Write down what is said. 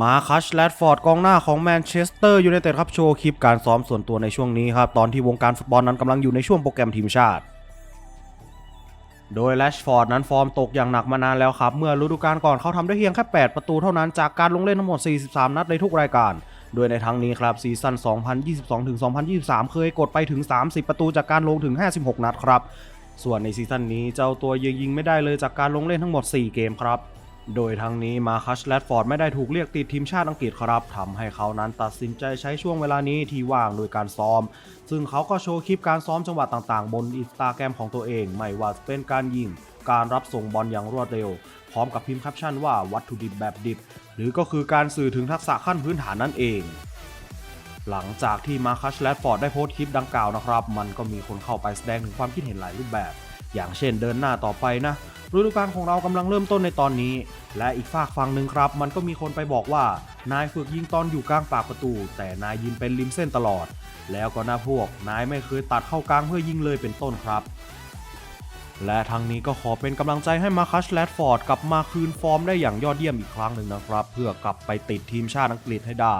มาคัชแรดฟอร์ดกองหน้าของแมนเชสเตอร์ยูไนเต็ดครับโชว์คลิปการซ้อมส่วนตัวในช่วงนี้ครับตอนที่วงการฟุตบอลนั้นกำลังอยู่ในช่วงโปรแกรมทีมชาติ โดยแรชฟอร์ดนั้นฟอร์มตกอย่างหนักมานานแล้วครับ เมื่อฤดูกาลก่อนเขาทำได้เพียงแค่ 8 ประตูเท่านั้นจากการลงเล่นทั้งหมด 43 นัดในทุกรายการ โดยในทั้งนี้ครับซีซั่น 2022-2023 เคยกดไปถึง 30 ประตูจากการลงถึง 56 นัดครับ ส่วนในซีซั่นนี้เจ้าตัวยังยิงไม่ได้เลยจากการลงเล่นทั้งหมด 4 เกมครับ โดยทั้งนี้มาคัชแรดฟอร์ดไม่ได้ถูกเรียกติดทีมชาติอังกฤษครับทำให้เขานั้นตัดสินใจใช้ช่วงเวลานี้ที่ว่างโดยการซ้อม ซึ่งเขาก็โชว์คลิปการซ้อมจังหวะต่างๆ บนอินสตาแกรมของตัวเอง ไม่ว่าจะเป็นการยิง การรับส่งบอลอย่างรวดเร็ว พร้อมกับพิมพ์แคปชั่นว่าวัตถุดิบแบบดิบ หรือก็คือการสื่อถึงทักษะขั้นพื้นฐานนั่นเองหลังจากที่มาคัชแรดฟอร์ดได้โพสต์คลิปดังกล่าวนะครับ มันก็มีคนเข้าไปแสดงถึงความคิดเห็นหลายรูปแบบ อย่างเช่นเดินหน้าต่อไปนะ ฤดูกาลของเรากำลังเริ่มต้นในตอนนี้ และอีกฝากฝั่งหนึ่งครับ มันก็มีคนไปบอกว่า นายฝึกยิงตอนอยู่กลางปากประตู แต่นายยิงเป็นริมเส้นตลอด แล้วก็นะพวก นายไม่เคยตัดเข้ากลางเพื่อยิงเลยเป็นต้นครับ และทั้งนี้ก็ขอเป็นกำลังใจให้มาคัชแรดฟอร์ดกลับมาคืนฟอร์มได้อย่างยอดเยี่ยมอีกครั้งหนึ่งนะครับ เพื่อกลับไปติดทีมชาติอังกฤษให้ได้